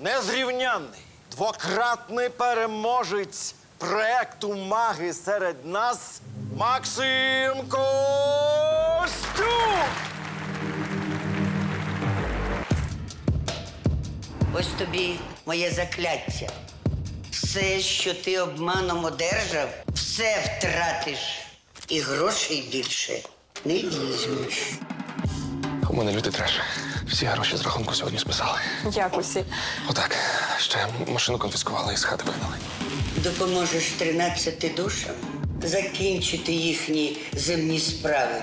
незрівнянний, двократний переможець проекту Маги серед нас Максим Костюк! Ось тобі моє закляття. Все, що ти обманом одержав, все втратиш. І грошей більше не візьмеш. У мене лютий треш. Всі гроші з рахунку сьогодні списали. Як усі? Отак. Ще машину конфіскували і з хати вигнали. Допоможеш 13 душам закінчити їхні земні справи.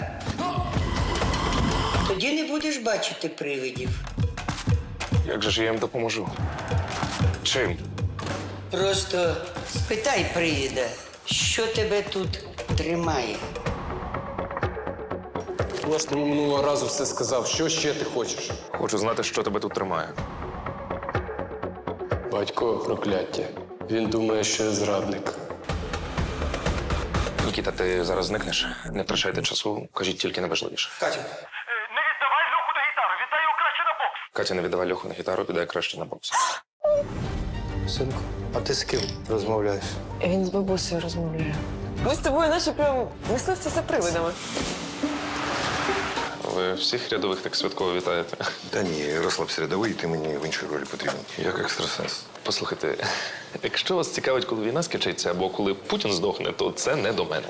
Тоді не будеш бачити привидів. Як же ж я їм допоможу? Чим? Просто спитай привіда, що тебе тут тримає. Я ж тобі минулого разу все сказав. Що ще ти хочеш? Хочу знати, що тебе тут тримає. Батько прокляття. Він думає, що я зрадник. Нікіта, ти зараз зникнеш. Не втрачайте часу, кажіть тільки найважливіше. Катя. Не віддавай льоху до гітари, віддай його краще на бокс. Катя, не віддавай льоху на гітару, підай краще на бокс. Синку, а ти з ким розмовляєш? Він з бабусею розмовляє. Ми з тобою наче прям мисливці за привидами. Ви всіх рядових так святково вітаєте. Та ні, розслабся рядовий, ти мені в іншій ролі потрібен. Як екстрасенс. Послухайте, якщо вас цікавить, коли війна скінчиться або коли Путін здохне, то це не до мене.